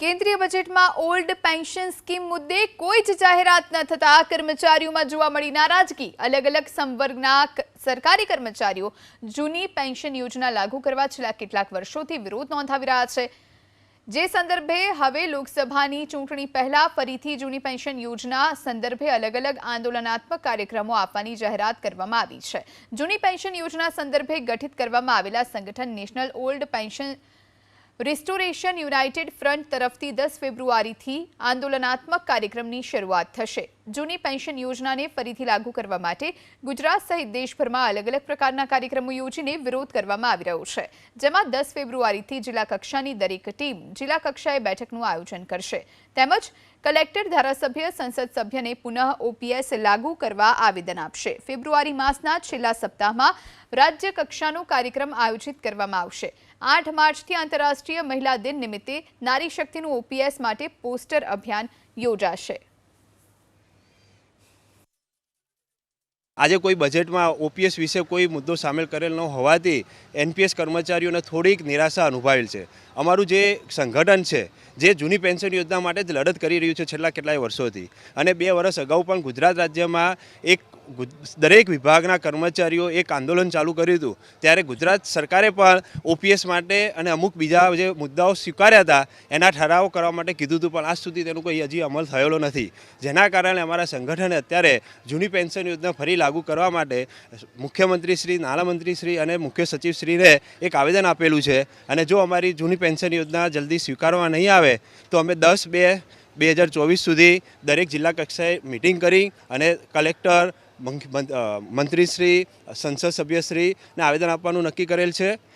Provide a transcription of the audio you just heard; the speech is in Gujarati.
કેન્દ્રીય બજેટમાં ઓલ્ડ પેન્શન સ્કીમ મુદ્દે કોઈ જ જાહેરાત ન થતા કર્મચારીઓમાં જોવા મળી નારાજગી. અલગ અલગ સંવર્ગના સરકારી કર્મચારીઓ જૂની પેન્શન યોજના લાગુ કરવા છેલ્લા કેટલાક વર્ષોથી વિરોધ નોંધાવી રહ્યા છે. જે સંદર્ભે હવે લોકસભાની ચૂંટણી પહેલા ફરીથી જૂની પેન્શન યોજના સંદર્ભે અલગ અલગ આંદોલનાત્મક કાર્યક્રમો આપવાની જાહેરાત કરવામાં આવી છે. જૂની પેન્શન યોજના સંદર્ભે ગઠિત કરવામાં આવેલા સંગઠન national old pension restoration united front તરફથી દસ ફેબ્રુઆરીથી આંદોલનાત્મક કાર્યક્રમની શરૂઆત થશે. જૂની પેન્શન યોજનાને ફરીથી લાગુ કરવા માટે ગુજરાત સહિત દેશભરમાં અલગ અલગ પ્રકારના કાર્યક્રમો યોજીને વિરોધ કરવામાં આવી રહ્યો છે. જેમાં દસ ફેબ્રુઆરીથી જિલ્લા કક્ષાની દરેક ટીમ જિલ્લા કક્ષાએ બેઠકનું આયોજન કરશે. તેમજ કલેક્ટર ધારાસભ્ય, સંસદ સભ્યને પુનઃ ઓપીએસ લાગુ કરવા આવેદન આપશે. ફેબ્રુઆરી માસના છેલ્લા સપ્તાહમાં રાજ્ય કક્ષાનો કાર્યક્રમ આયોજિત કરવામાં આવશે. આઠ માર્ચથી આંતરરાષ્ટ્રીય મહિલા દિન નિમિત્તે નારી શક્તિનું ઓપીએસ માટે પોસ્ટર અભિયાન યોજાશે. આજે કોઈ બજેટમાં ઓપીએસ વિશે કોઈ મુદ્દો સામેલ કરેલ ન હોવાથી એનપીએસ કર્મચારીઓને થોડીક નિરાશા અનુભવેલ છે. અમારું જે સંગઠન છે, જે જૂની પેન્શન યોજના માટે જ લડત કરી રહ્યું છે છેલ્લા કેટલાય વર્ષોથી. અને બે વર્ષ અગાઉ પણ ગુજરાત રાજ્યમાં એક દરેક વિભાગના કર્મચારીઓ એક આંદોલન ચાલુ કર્યું હતું. ત્યારે ગુજરાત સરકારે પણ ઓપીએસ માટે અને અમુક બીજા જે મુદ્દાઓ સ્વીકાર્યા હતા, એના ઠરાવો કરવા માટે કીધું હતું, પણ આજ સુધી તેનું કોઈ હજી અમલ થયેલો નથી. જેના કારણે અમારા સંગઠને અત્યારે જૂની પેન્શન યોજના ફરી લાગુ કરવા માટે મુખ્યમંત્રી શ્રી, નાણામંત્રી શ્રી અને મુખ્ય સચિવ શ્રીને એક આવેદન આપેલું છે. અને જો અમારી જૂની પેન્શન યોજના જલ્દી સ્વીકારવા નહીં આવે, તો અમે દસ બે બે હજાર ચોવીસ સુધી દરેક જિલ્લા કક્ષાએ મિટિંગ કરી અને કલેક્ટર મંત્રીશ્રી સંસદ સભ્યશ્રીને આવેદન આપવાનું નક્કી કરેલ છે.